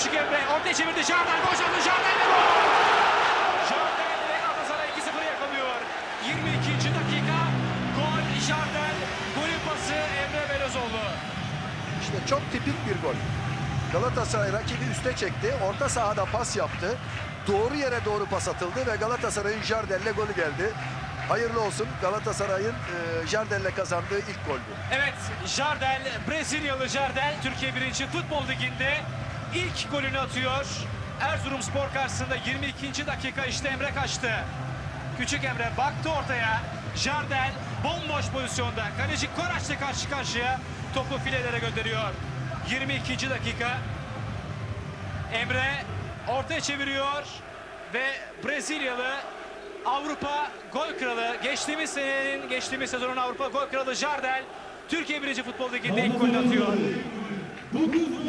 Küçük Emre ortaya çevirdi. Şardan boşaldı. Şardan ve gol! Şardan Galatasaray 2-0 yakalıyor. 22. dakika gol Şardan. Golün pası Emre Belözoğlu. İşte çok tipik bir gol. Galatasaray rakibi üste çekti. Orta sahada pas yaptı. Doğru yere doğru pas atıldı ve Galatasaray'ın Jardel'le golü geldi. Hayırlı olsun Galatasaray'ın e, Jardel'le kazandığı ilk gol. Evet Jardel, Brezilyalı Jardel Türkiye 1. Futbol Ligi'nde ilk golünü atıyor. Erzurumspor karşısında 22. dakika işte Emre kaçtı. Küçük Emre baktı ortaya. Jardel bomboş pozisyonda. Kaleci Koraç'la karşı karşıya topu filelere gönderiyor. 22. dakika. Emre ortaya çeviriyor ve Brezilyalı Avrupa gol kralı geçtiğimiz senenin geçtiğimiz sezonun Avrupa gol kralı Jardel Türkiye 1. Futbol Ligi'nde ilk golünü atıyor. 9 numara